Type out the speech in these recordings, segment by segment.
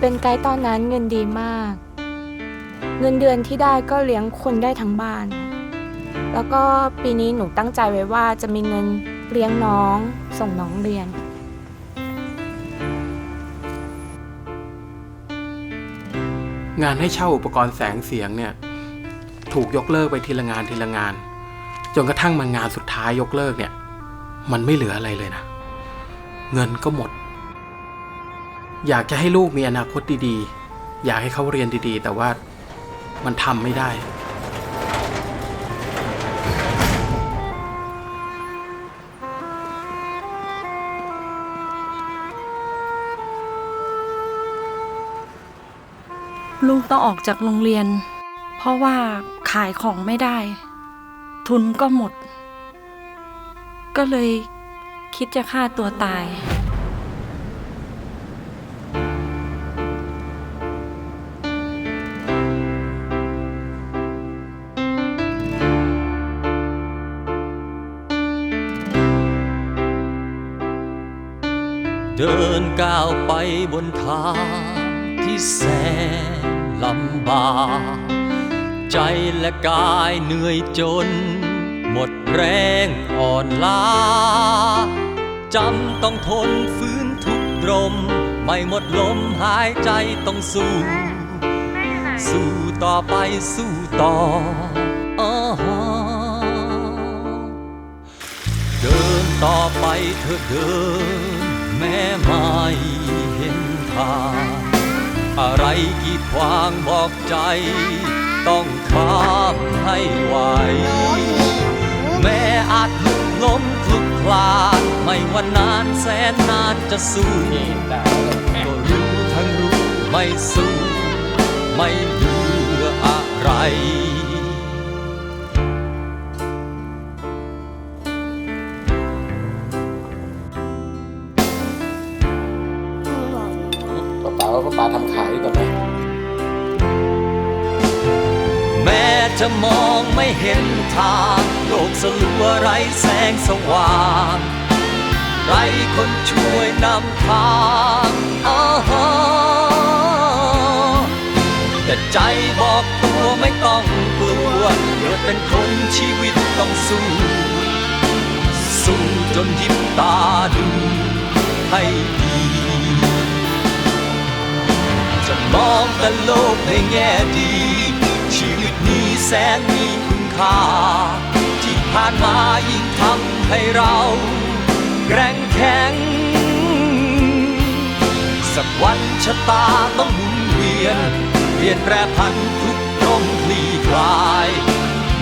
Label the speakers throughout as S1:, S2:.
S1: เป็นไกด์ตอนนั้นเงินดีมาก เงินเดือนที่ได้ก็เลี้ยงคนได้ทั้งบ้าน แล้วก็ปีนี้หนูตั้งใจไว้ว่าจะมีเงินเลี้ยงน้อง ส่งน้องเรียน
S2: งานให้เช่าอุปกรณ์แสงเสียงเนี่ย ถูกยกเลิกไปทีละงานทีละงาน จนกระทั่งมางานสุดท้ายยกเลิกเนี่ย มันไม่เหลืออะไรเลยนะ เงินก็หมด อยากจะให้ลูกมีอนาคตดีๆ อยากให้เขาเรียนดีๆ แต่ว่ามันทำไม่ได้
S3: ลูกต้องออกจากโรงเรียน เพราะว่าขายของไม่ได้ ทุนก็หมด ก็เลยคิดจะฆ่าตัวตาย
S4: ก้าวไปบนทางที่แสนลำบาก ใจและกายเหนื่อยจน หมดแรงอ่อนล้าจำต้องทนฟื้นทุกรม ไม่หมดลมหายใจต้องสู้ สู้ต่อไปสู้ต่ออเดินต่อไปเธอเดิน แม้ไม่เห็นทางอะไรกีดขวางบอกใจ ต้องข้ามให้ไหว แม้อาจหลุดล้มคลุกคลานไม่ว่านานแสนนานจะสู้ก็รู้ทั้งรู้ไม่สู้ ไม่เหลืออะไร
S2: ป้าป๋าว่าป้าทำขายดีกว่าไหม
S4: แม้จะมองไม่เห็นทางโลกสลัวไรแสงสว่างไรคนช่วยนำทางอ้าฮะแต่ใจบอกตัวไม่ต้องกลัวเกิดเป็นคนชีวิตต้องสู้ สู้จนยิ้มตาดูให้ แต่โลกในแง่ดี ชีวิตนี้แสนมีคุณค่า ที่ผ่านมายิ่งทำให้เรา แกร่งแข็ง สักวันชะตาต้องหมุนเวียนเปลี่ยนแปรพันทุกตรงคลี่คลาย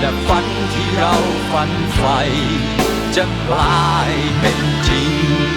S4: และฝันที่เราฝันใฝ่จะกลายเป็นจริง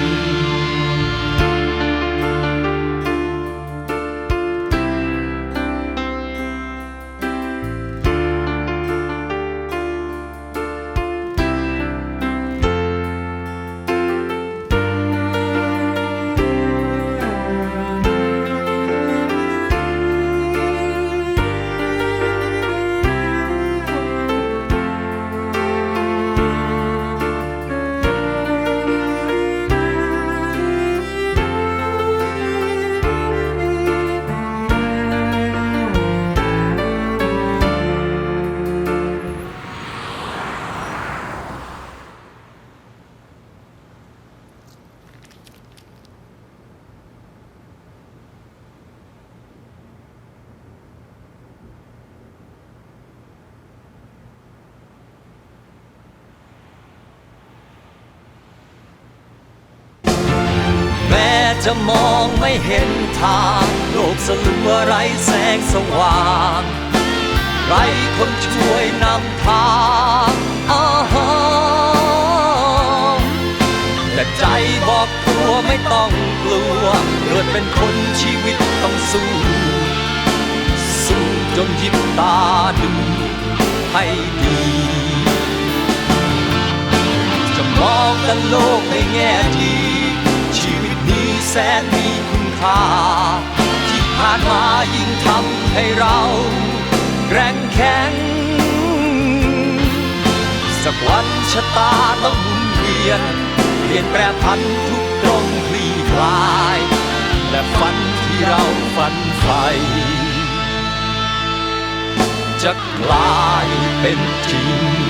S4: จะมองไม่เห็นทาง โลกสลัวไรแสงสว่าง ไรคนช่วยนำทางอ้าฮะแต่ใจบอกตัวไม่ต้องกลัว เกิดเป็นคนชีวิตต้องสู้ สู้จนยิ้มตาดูให้ดีจะมองแต่โลกในแง่ดี แสนมีคุณค่า ที่ผ่านมายิ่งทำให้เรา แรงแข็ง สักวันชะตาต้องหมุนเวียนเปลี่ยนแปรพันทุกตรงคลี่คลาย และฝันที่เราฝันใฝ่จะกลายเป็นจริง